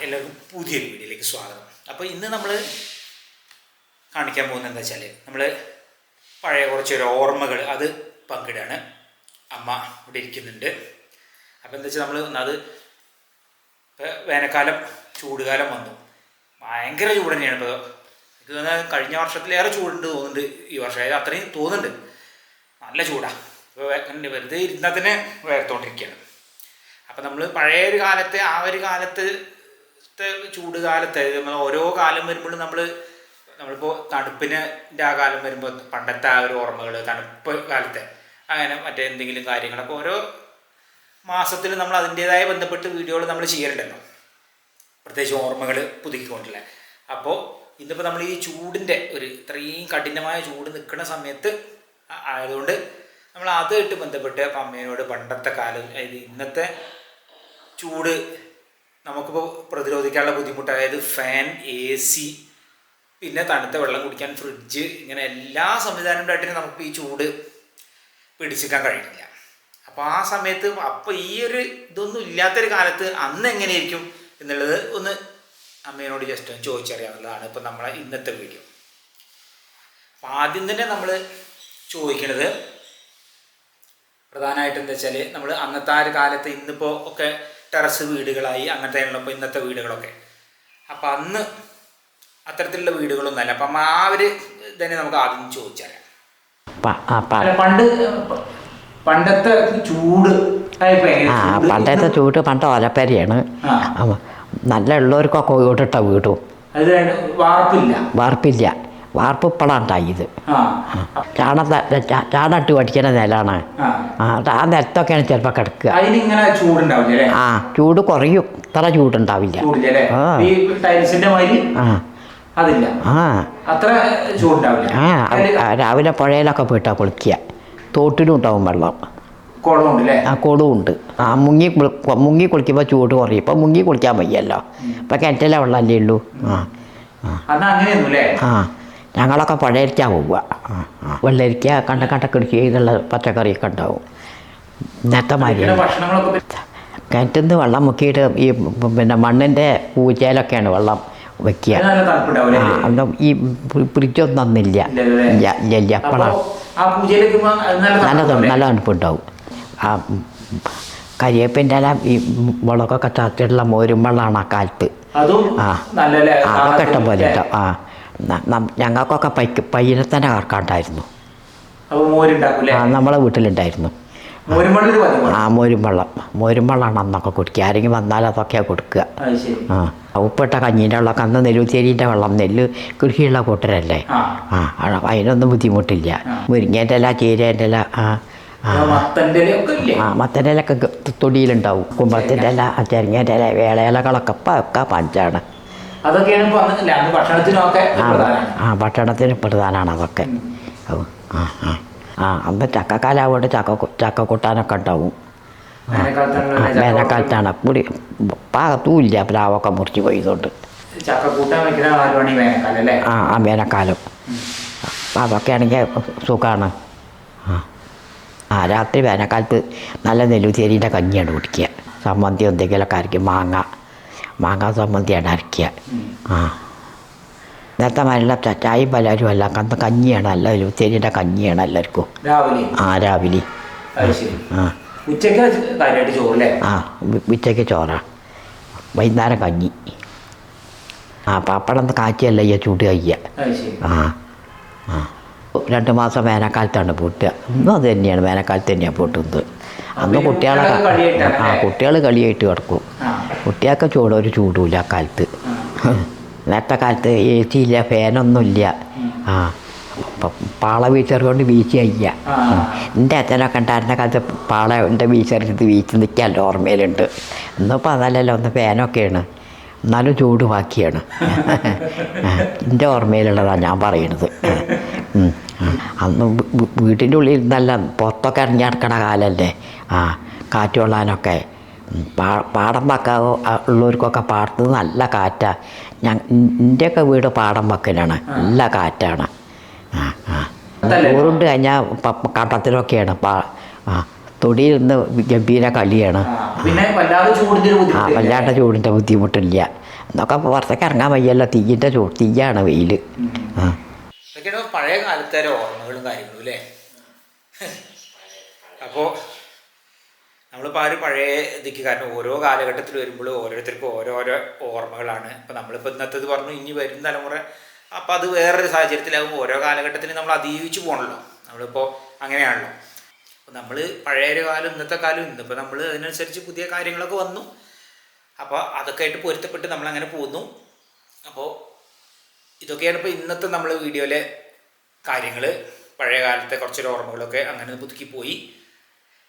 പുതിയൊരു വീഡിയോയിലേക്ക് സ്വാഗതം. അപ്പോൾ ഇന്ന് നമ്മൾ കാണിക്കാൻ പോകുന്നത് എന്താ വെച്ചാൽ നമ്മൾ പഴയ കുറച്ചൊരു ഓർമ്മകൾ അത് പങ്കിടാണ്. അമ്മ ഇവിടെ ഇരിക്കുന്നുണ്ട്. അപ്പോൾ എന്താ വെച്ചാൽ നമ്മൾ ഒന്നത് വേനൽക്കാലം ചൂടുകാലം വന്നു. ഭയങ്കര ചൂട് തന്നെയാണ്. ഇപ്പോൾ എനിക്ക് തോന്നുന്നത് കഴിഞ്ഞ വർഷത്തിലേറെ ചൂടുണ്ട് തോന്നുന്നുണ്ട്. ഈ വർഷം അതായത് അത്രയും തോന്നുന്നുണ്ട്. നല്ല ചൂടാണ് ഇപ്പോൾ വെറുതെ ഇരുന്നാൽ തന്നെ വേർത്തോണ്ടിരിക്കുകയാണ് അപ്പം നമ്മൾ പഴയ ഒരു കാലത്തെ ആ ഒരു കാലത്ത് ചൂട് കാലത്ത് ഓരോ കാലം വരുമ്പോഴും നമ്മൾ നമ്മളിപ്പോൾ തണുപ്പിന് ആ കാലം വരുമ്പോൾ പണ്ടത്തെ ആ ഒരു ഓർമ്മകൾ തണുപ്പ് കാലത്തെ അങ്ങനെ മറ്റേ എന്തെങ്കിലും കാര്യങ്ങളൊക്കെ ഓരോ മാസത്തിൽ നമ്മൾ അതിന്റേതായ ബന്ധപ്പെട്ട് വീഡിയോകൾ നമ്മൾ ചെയ്യലുണ്ടല്ലോ. പ്രത്യേകിച്ച് ഓർമ്മകൾ പുതുക്കിക്കൊണ്ടില്ല. അപ്പോൾ ഇന്നിപ്പോൾ നമ്മൾ ഈ ചൂടിന്റെ ഒരു ഇത്രയും കഠിനമായ ചൂട് നിൽക്കുന്ന സമയത്ത് ആയതുകൊണ്ട് നമ്മൾ അതുമായിട്ട് ബന്ധപ്പെട്ട് അപ്പം അമ്മേനോട് പണ്ടത്തെ കാലം അതായത് ഇന്നത്തെ ചൂട് നമുക്കിപ്പോൾ പ്രതിരോധിക്കാനുള്ള ബുദ്ധിമുട്ട് അതായത് ഫാൻ എ സി പിന്നെ തണുത്ത വെള്ളം കുടിക്കാൻ ഫ്രിഡ്ജ് ഇങ്ങനെ എല്ലാ സംവിധാനങ്ങളായിട്ടും നമുക്ക് ഈ ചൂട് പിടിച്ചിക്കാൻ കഴിയില്ല അപ്പോൾ ആ സമയത്ത് അപ്പോൾ ഈ ഒരു ഇതൊന്നും ഇല്ലാത്തൊരു കാലത്ത് അന്ന് എങ്ങനെയായിരിക്കും എന്നുള്ളത് ഒന്ന് അമ്മയോട് ജസ്റ്റ് ചോദിച്ചറിയാവുന്നതാണ് ഇപ്പം നമ്മളെ ഇന്നത്തെ വീഡിയോ അപ്പം ആദ്യം തന്നെ നമ്മൾ ചോദിക്കണത് പ്രധാനമായിട്ട് എന്താ വെച്ചാൽ നമ്മൾ അന്നത്തെ ആ ഒരു കാലത്ത് ഇന്നിപ്പോൾ ഒക്കെ ടെറസ് വീടുകളായി അങ്ങനത്തെ ഇപ്പോൾ ഇന്നത്തെ വീടുകളൊക്കെ. അപ്പം അന്ന് അത്തരത്തിലുള്ള വീടുകളൊന്നുമല്ല. അപ്പം ആ ഒരു തന്നെ നമുക്ക് ആദ്യം ചോദിച്ചറിയാം. പണ്ട് പണ്ടത്തെ ചൂട് പണ്ടത്തെ ചൂട് പണ്ട്. അവ- നല്ല ഉള്ളവർക്കൊക്കെ വീട്ടിട്ട വീടും. വാർപ്പില്ല. വാർപ്പില്ല. വാർപ്പ് ഇത് ഉണ്ടായത് ആ ചാണ ചാണിട്ട് പഠിക്കുന്ന നിലാണ് ആ. നിലത്തൊക്കെയാണ് ചിലപ്പോൾ കിടക്കുക. ആ ചൂട് കുറയും. ഇത്ര ചൂടുണ്ടാവില്ല. ആ. ആ. രാവിലെ പുഴയിലൊക്കെ പോയിട്ടാണ് കുളിക്കുക. തോട്ടിലും ഉണ്ടാവും വെള്ളം. കുളമുണ്ട് ആ കൊടുമുണ്ട് ആ മുങ്ങി മുങ്ങി കുളിക്കുമ്പോൾ ചൂട് കുറയും. ഇപ്പം മുങ്ങി കുളിക്കാൻ വയ്യല്ലോ. ഇപ്പം കിണറ്റിലെ വെള്ളമല്ലേ ഉള്ളൂ. ആ ആ. ആ. ഞങ്ങളൊക്കെ പുഴയിരിക്കാൻ പോവുക. ആ ആ. വെള്ളരിക്ക കണ്ട കണ്ട കൃഷി ചെയ്തുള്ള പച്ചക്കറിയൊക്കെ ഉണ്ടാവും. ഇന്നത്തെ മാതിരി കിണറ്റിൽ നിന്ന് വെള്ളം മുക്കിയിട്ട് ഈ പിന്നെ മണ്ണിന്റെ പൂച്ചയിലൊക്കെയാണ് വെള്ളം വെക്കുക. അത് ആ ഈ ഫ്രിഡ്ജൊന്നും അന്നില്ല. ഇല്ലല്ലേ? ഇല്ല ഇല്ല. ഇല്ല അപ്പോഴാണ് ആ പൂജയിലേക്ക് നല്ല നല്ല തണുപ്പുണ്ടാവും. ആ കരിയേപ്പിന്റെ ഇല ഈ മുളകൊക്കെ ചാത്തിയിട്ടുള്ള മോരും വെള്ളമാണ് ആ കാലത്ത്. അതും ആ. അതൊക്കെ ഇഷ്ടം പോലെ അല്ലേ? ആ. ഞങ്ങൾക്കൊക്കെ പൈക്ക് പയ്യനെ തന്നെ കറക്കാണ്ടായിരുന്നു നമ്മളെ വീട്ടിലുണ്ടായിരുന്നു. ആ മോരും വെള്ളം മോരും വെള്ളമാണ് അന്നൊക്കെ കുടിക്കുക. ആരെങ്കിലും വന്നാൽ അതൊക്കെയാണ് കൊടുക്കുക. ആ ഉപ്പിട്ട കഞ്ഞീന്റെ വെള്ളമൊക്കെ അന്ന് നെല്ലുത്തേരീന്റെ വെള്ളം നെല്ല് കൃഷിയുള്ള കൂട്ടരല്ലേ? ആ. അതിനൊന്നും ബുദ്ധിമുട്ടില്ല. മുരിങ്ങേന്റെ ഇല ചീരേന്റെ ഇല ആ ആ. മത്തന്റെ ഇലയൊക്കെ തൊടിയിലുണ്ടാവും. കുമ്പളത്തിന്റെ ഇല ചെരങ്ങേന്റെ ഇല വേളയിലകളൊക്കെ ഇപ്പം ഒക്കെ പഞ്ചാണ്. അതൊക്കെയാണ് ഇപ്പൊ അന്നില്ല അന്ന് ഭക്ഷണത്തിനൊക്കെ ആ ആ ഭക്ഷണത്തിന് പ്രധാനമാണ് അതൊക്കെ. ആ ആ ആ ചക്കക്കാലാവുകൊണ്ട് ചക്ക ചക്ക കൂട്ടാനൊക്കെ ഉണ്ടാവും. വേനൽക്കാലത്താണ്. പുളി പാകത്തൂല്ല പ്ലാവൊക്കെ മുറിച്ച് പോയതുകൊണ്ട് ആ ആ വേനൽക്കാലം. അപ്പം അതൊക്കെ ആണെങ്കിൽ സുഖമാണ് ആ ആ രാത്രി വേനൽക്കാലത്ത് നല്ല നെല്ലുതേരിന്റെ കഞ്ഞിയാണ് കുടിക്കുക. സമ്മന്തി എന്തെങ്കിലുമൊക്കെ ആയിരിക്കും മാങ്ങ. മാങ്ങ സമ്മന്തിയാണ് അരയ്ക്കുക. ആ. നേരത്തെ മരുള്ള ചായയും പലരും അല്ല കന്ന് കഞ്ഞിയാണ് അല്ല നെല്ലുതേരീന്റെ കഞ്ഞിയാണ് എല്ലാവർക്കും. ആ രാവിലെ. ആ. ചോറല്ലേ? ആ ഉച്ചയ്ക്ക് ചോറാണ് വൈകുന്നേരം കഞ്ഞി. ആ പപ്പടം കാച്ചിയല്ല ഈ ചൂട് ശരി. ആ ആ. രണ്ട് മാസം വേനൽക്കാലത്താണ് പൂട്ടുക. ഇന്നും അത് തന്നെയാണ് വേനൽക്കാലത്ത് തന്നെയാണ് പൂട്ടുന്നത്. അന്ന് കുട്ടികളെ ആ? കുട്ടികൾ കളിയായിട്ട് കിടക്കും. ആ കുട്ടികൾക്ക് ചൂട് ഒരു ചൂടുമില്ല ആ കാലത്ത്. നേരത്തെ കാലത്ത് എ സി ഇല്ല. ഫാനൊന്നുമില്ല ആ പാള വീച്ചർ കൊണ്ട് വീശി കഴിക്കുക. എന്റെ അച്ഛനൊക്കെ ഉണ്ടായിരുന്ന കാലത്ത് പാള എന്റെ വീച്ചറിച്ച് വീച്ച് നിൽക്കാമല്ലോ ഓർമ്മയിലുണ്ട്. ഇന്നിപ്പോൾ അതല്ലല്ലോ ഒന്ന് ഫാനൊക്കെയാണ് എന്നാലും ചൂട് ബാക്കിയാണ്. എന്റെ ഓർമ്മയിലുള്ളതാണ് ഞാൻ പറയണത്. അന്ന് വീട്ടിന്റെ ഉള്ളിൽ ഇരുന്നല്ല പുറത്തൊക്കെ ഇറങ്ങി നടക്കണ കാലല്ലേ? ആ കാറ്റ് കൊള്ളാനൊക്കെ. പാ- പാടം വക്കാവോ ഉള്ളവർക്കൊക്കെ പാടത്ത് നല്ല കാറ്റാണ് ഞാൻ എന്റെയൊക്കെ വീട് പാടം വക്കലാണ്. നല്ല കാറ്റാണ്. ആ ആ. ഊറുണ്ട് കഴിഞ്ഞാൽ കണ്ടത്തിലൊക്കെയാണ്. പാ ആ. നിന്ന് ഗംഭീര കളിയാണ്. ആ. വല്ലാണ്ട് ചൂടിന്റെ ബുദ്ധിമുട്ടില്ല? എന്നൊക്കെ പുറത്തേക്ക് ഇറങ്ങാൻ വയ്യല്ലോ. തീയിന്റെ ചൂട് തീയാണ് വെയിൽ ആ. പഴയ കാലത്തെ ഓർമ്മകളും കാര്യങ്ങളും അല്ലേ? അപ്പോൾ നമ്മളിപ്പോൾ ആ ഒരു പഴയ ഇതിക്ക് കാരണം ഓരോ കാലഘട്ടത്തിൽ വരുമ്പോഴും ഓരോരുത്തർക്കും ഓരോരോ ഓർമ്മകളാണ്. ഇപ്പം നമ്മളിപ്പോൾ ഇന്നത്തേത് പറഞ്ഞു ഇനി വരുന്ന തലമുറ. അപ്പോൾ അത് വേറൊരു സാഹചര്യത്തിലാകുമ്പോൾ ഓരോ കാലഘട്ടത്തിലും നമ്മൾ അതീവിച്ച് പോകണല്ലോ നമ്മളിപ്പോൾ അങ്ങനെയാണല്ലോ. അപ്പോൾ നമ്മൾ പഴയ കാലം ഇന്നത്തെ കാലം ഇന്നിപ്പോൾ നമ്മൾ അതിനനുസരിച്ച് പുതിയ കാര്യങ്ങളൊക്കെ വന്നു. അപ്പോൾ അതൊക്കെ ആയിട്ട് പൊരുത്തപ്പെട്ട് നമ്മളങ്ങനെ പോകുന്നു അപ്പോൾ ഇതൊക്കെയാണ് ഇപ്പോൾ ഇന്നത്തെ നമ്മൾ വീഡിയോയിലെ കാര്യങ്ങൾ പഴയ കാലത്തെ കുറച്ചൊരു ഓർമ്മകളൊക്കെ അങ്ങനെ പുതുക്കി പോയി.